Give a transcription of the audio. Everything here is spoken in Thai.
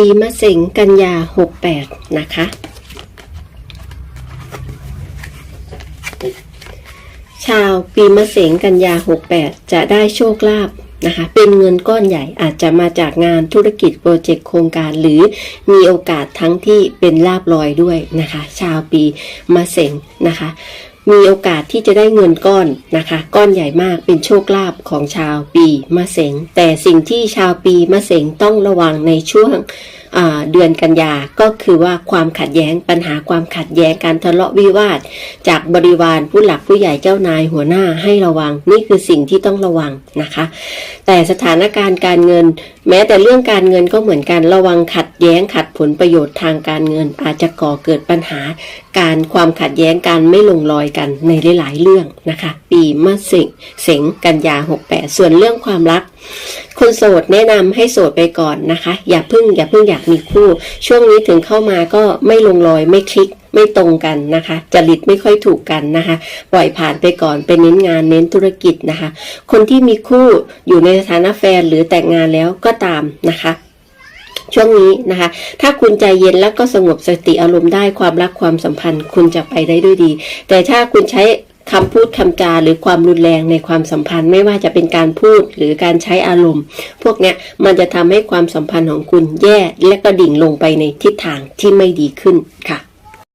ปีมะเส็งกันยาหกแปดนะคะ ชาวปีมะเสงกันยา 68 จะได้โชคลาภนะคะ เป็นเงินก้อนใหญ่อาจจะมาจากงานธุรกิจโปรเจกต์โครงการหรือมีโอกาสทั้งที่เป็นลาบลอยด้วยนะคะ ชาวปีมะเสงนะคะ มีโอกาสที่จะได้เงินก้อนนะคะ ก้อนใหญ่มากเป็นโชคลาภของชาวปีมะเสงแต่สิ่งที่ชาวปีมะเสงต้องระวังในช่วงเดือนกันยาก็คือว่าความขัดแย้งปัญหาความขัดแย้งการทะเลาะวิวาท จากบริวารผู้หลักผู้ใหญ่เจ้านายหัวหน้าให้ระวัง นี่คือสิ่งที่ต้องระวังนะคะ แต่สถานการณ์การเงิน แม้แต่เรื่องการเงินก็เหมือนกันระวังขัดแย้งขัดผลประโยชน์ทางการเงินอาจจะก่อเกิดปัญหา การความขัดแย้งการไม่ลงรอยกันในหลาย ๆ เรื่องนะคะ ปีมะเสงเสงกันยา 68 ส่วนเรื่องความรัก คนโสดแนะนำให้โสดไปก่อนนะคะ อย่าพึ่งอย่าพึ่งอยากมีคู่ ช่วงนี้ถึงเข้ามาก็ไม่ลงรอยไม่คลิกไม่ตรงกันนะคะ จริตไม่ค่อยถูกกันนะคะ ปล่อยผ่านไปก่อนเป็นเน้นงานเน้นธุรกิจนะคะ คนที่มีคู่อยู่ในสถานะแฟนหรือแต่งงานแล้วก็ตามนะคะ ช่วงนี้นะคะ ถ้าคุณใจเย็นแล้วก็สงบสติอารมณ์ได้ความรักความสัมพันธ์ คุณจะไปได้ด้วยดี แต่ถ้าคุณใช้คำพูดคำจาหรือความรุนแรงในความสัมพันธ์ไม่ว่าจะเป็นการพูดหรือการใช้อารมณ์ พวกเนี้ยมันจะทำให้ความสัมพันธ์ของคุณแย่และก็ดิ่งลงไปในทิศทางที่ไม่ดีขึ้นค่ะ